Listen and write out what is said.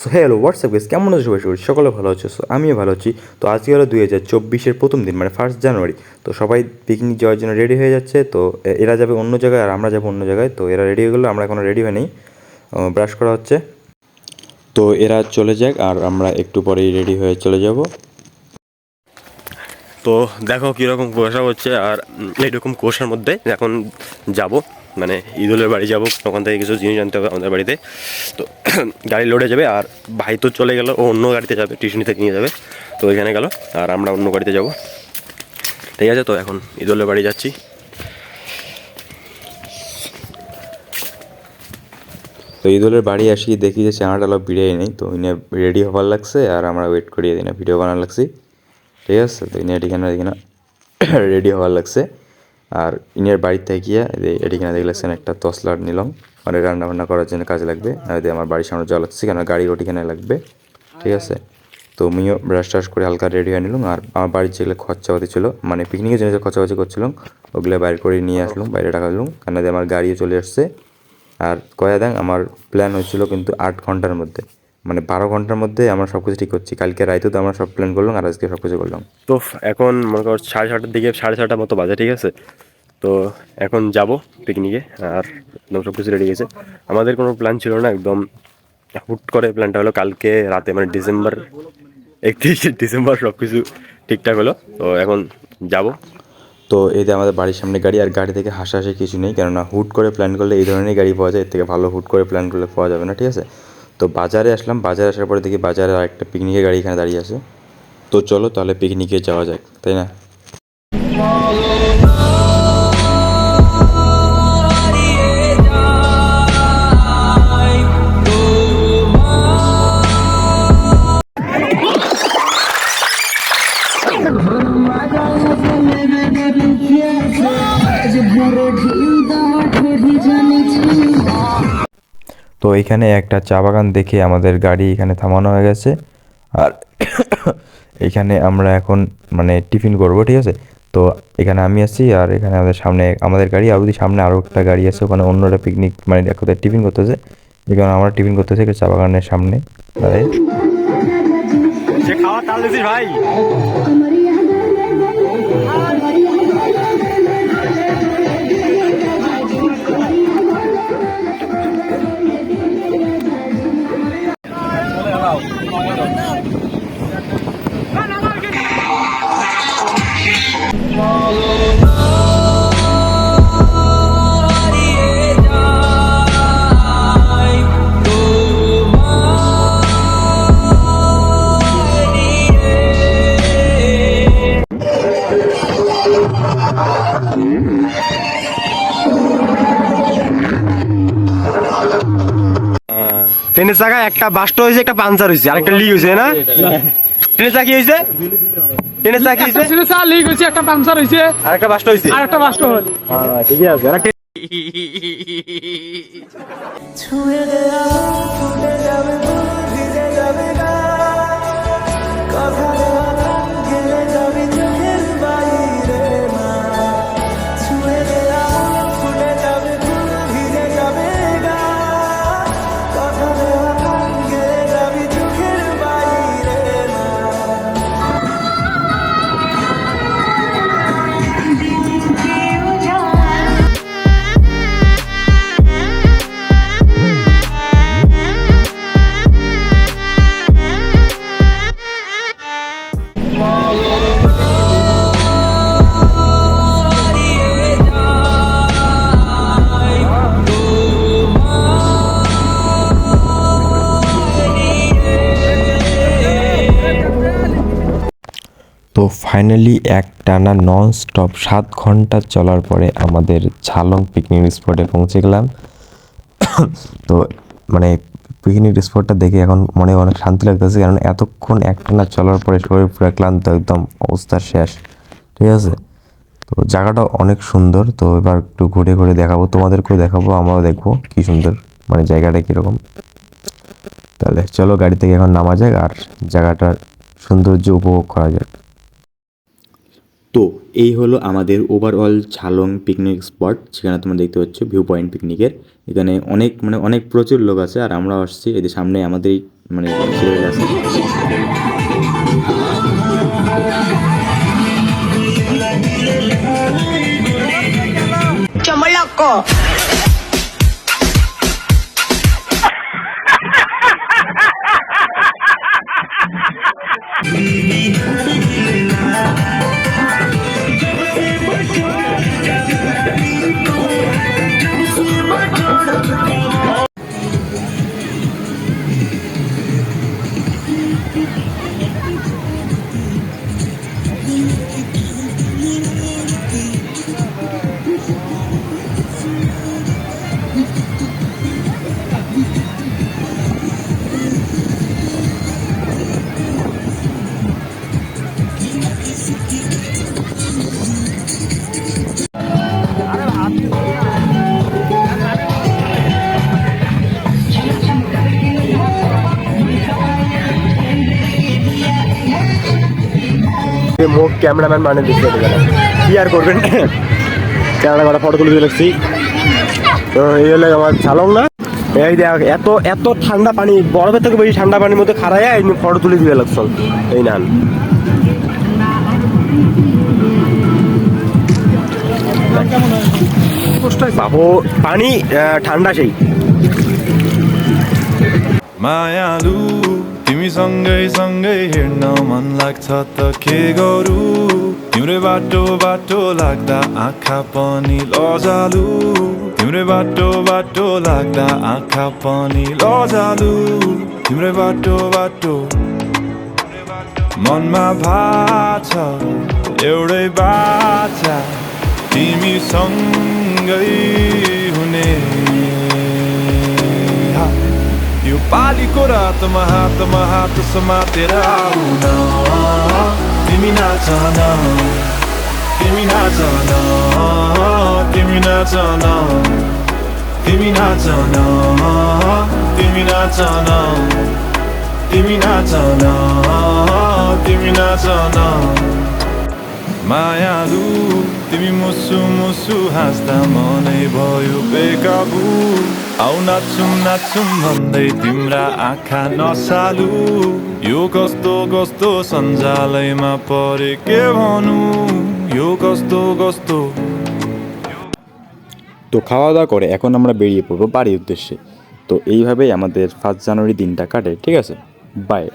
So hello WhatsApp guess কেমন আছো সবাই? সবাই সকলে ভালো আছো। সো আমিও ভালো আছি। তো আজকে হলো দুই হাজার চব্বিশের প্রথম দিন মানে ফার্স্ট জানুয়ারি তো সবাই পিকনিক যাওয়ার জন্য রেডি হয়ে যাচ্ছে। তো এরা যাবে অন্য জায়গায় আর আমরা যাব অন্য জায়গায়। তো এরা রেডি হয়ে গেলো, আমরা এখনও রেডি হয়ে নেই ব্রাশ করা হচ্ছে। তো এরা চলে যাক আর আমরা একটু পরেই রেডি হয়ে চলে যাব। তো দেখো কীরকম কুয়াশা হচ্ছে আর এইরকম কুয়াশার মধ্যে এখন যাব। মানে ঈদুলের বাড়ি যাব, ওখান থেকে কিছু জিনিস আনতে হবে আমাদের বাড়িতে। তো গাড়ি লোডে যাবে আর ভাই তো চলে গেল, ও অন্য গাড়িতে যাবে টিউশনি থেকে নিয়ে যাবে। তো ওইখানে গেল, আর আমরা অন্য গাড়িতে যাব। ঠিক আছে, তো এখন ঈদুলের বাড়ি যাচ্ছি। তো ঈদুলের বাড়ি আসি, দেখি যে চানাটা আলো বিরিয়ানি নেই, তো ইনে রেডি হবার লাগছে, আর আমরা ওয়েট করিয়ে দিই না ভিডিও বানার লাগছি। ঠিক আছে, তো ইনে এটিখানে এদিকে রেডি হওয়ার লাগছে। আর ইনের থেকে গিয়ে এটিখানে দেখলেছেন একটা তসলার নিলাম। মানে রান্না বান্না করার জন্য কাজে লাগবে। আর এদিকে আমার বাড়ির সামনে যাওয়া লাগছে কেন? গাড়ি ওটিখানে লাগবে। ঠিক আছে? তো আমিও ব্রাশ টাশ করে হালকা রেডি হয়ে নিলাম। আর আমার বাড়ির যেগুলো খরচাপাতি ছিল মানে পিকনিকের জন্য যে খরচাপাতি করছিলাম, ওগুলো বাইরে করে নিয়ে আসলাম, বাইরে টাকা দিলাম। কেন আমার গাড়িও চলে আসছে আর কয়া দেন আমার প্ল্যান হয়েছিল কিন্তু আট ঘণ্টার মধ্যে। মানে বারো ঘণ্টার মধ্যে আমরা সব কিছু ঠিক করছি। কালকে রাইতেও তো আমরা সব প্ল্যান করলাম আর আজকে সব কিছু করলাম। তো এখন মনে কর সাড়ে ছটার দিকে সাড়ে ছটার মতো বাজে ঠিক আছে? তো এখন যাব পিকনিকে আর একদম সব কিছু রেডি গেছে আমাদের কোনো প্ল্যান ছিল না একদম হুট করে প্ল্যানটা হলো কালকে রাতে মানে ডিসেম্বর একত্রিশে ডিসেম্বর সব কিছু ঠিকঠাক হলো। তো এখন যাব। তো এতে আমাদের বাড়ির সামনে গাড়ি আর গাড়ি থেকে হাসাহাসি কিছু নেই কেননা হুট করে প্ল্যান করলে এই ধরনের গাড়ি পাওয়া যায় এর থেকে ভালো হুট করে প্ল্যান করলে পাওয়া যাবে না ঠিক আছে? তো বাজারে আসলাম, বাজারে আসার পরে দেখি বাজারে আরেকটা পিকনিকের গাড়ি এখানে দাঁড়িয়ে আছে। তো চলো তাহলে পিকনিকে যাওয়া যাক, তাই না? তো এখানে একটা চা বাগান দেখে আমাদের গাড়ি এখানে থামানো হয়ে গেছে। আর এখানে আমরা এখন মানে টিফিন করব ঠিক আছে? তো এখানে আমি আছি আর এখানে আমাদের সামনে আমাদের গাড়ি আর ওদিকে সামনে আরও একটা গাড়ি আছে ওখানে অন্যরা পিকনিক মানে কোথায় টিফিন করতেছে। এখানে আমরা টিফিন করতেছি একটা চা বাগানের সামনে। খাওয়া তাল ভাই। ট্রেনের চাকা একটা বাস্ট হয়েছে একটা পাঞ্চার হয়েছে আর একটা লিক হয়েছে না? ট্রেনের চাকি কি হয়েছে? ট্রেনের চাকি হয়েছে? চা লিক হয়েছে একটা পাঞ্চার হয়েছে। আর একটা বাস্ট হয়েছে? আর একটা বাস্ট হল। ঠিকই আছে আর ছুঁয়ে গেলা ফুটে যাবে তো ফাইনালি এক টানা নন স্টপ সাত ঘণ্টা চলার পরে আমাদের ঝালং পিকনিক স্পটে পৌঁছে গেলাম। তো মানে পিকনিক স্পটটা দেখে এখন মনে অনেক শান্তি লাগতেছে, কারণ এতক্ষণ এক টানা চলার পরে শরীর পুরো ক্লান্ত, একদম অবস্থা শেষ, ঠিক আছে? তো জায়গাটা অনেক সুন্দর, তো এবার একটু ঘুরে ঘুরে দেখাবো, তোমাদেরকেও দেখাবো, আমরাও দেখব কি সুন্দর মানে জায়গাটা কীরকম। তাহলে চলো গাড়ি থেকে এখন নামা যাক, আর জায়গাটার সৌন্দর্য উপভোগ করা যাক। তো এই হলো আমাদের ওভারঅল ঝালং পিকনিক স্পট সেখানে তোমরা দেখতে পাচ্ছ ভিউ পয়েন্ট পিকনিকের এখানে অনেক মানে অনেক প্রচুর লোক আছে আর আমরা আসছি। এদের সামনে আমাদের মানে Oh. মুখ ক্যামেরাম্যান মানে দিচ্ছে কি আর করবেন ক্যামেরা করা ফটো তুলে লাগছি এই হলো আমার চালং না এই দেখ এত এত ঠান্ডা পানি বরফের থেকে বেশি ঠান্ডা পানির মধ্যে খারাই এই ফটো তুলে দিয়ে লাগছ এই নান বাবু পানি আহ, ঠান্ডা সেই मायालु तिमी सँगै सँगै हिँड्न मन लाग्छ त के गरू तिम्रै बाटो बाटो लाग्दा आँखा पनि लजालु तिम्रै बाटो बाटो लाग्दा आँखा पनि लजालु तिम्रै बाटो बाटो मनमा भाछ एउटै बाछा तिमीसँगै हुने। यो पालीको रातमा हातमा हात समातेर आउन तिमी नाचन तिमी नाचन तिमी नाचन। तिमी नाचन तिमी नाचन। तिमी नाचन। न तिमी नाच न मायालु तिमी मुसु मुसु हाँस्दा मनै भयो बेकाबु आउ नाचुम नाचुम भन्दै तिम्रा आँखा नसालु यो कस्तो कस्तो सञ्जालैमा परे के भनु यो कस्तो कस्तो তো খাওয়া দাওয়া করে এখন আমরা বেরিয়ে পড়বো বাড়ির উদ্দেশ্যে তো এইভাবেই আমাদের ফার্স্ট জানুয়ারি দিনটা কাটে ঠিক আছে বাই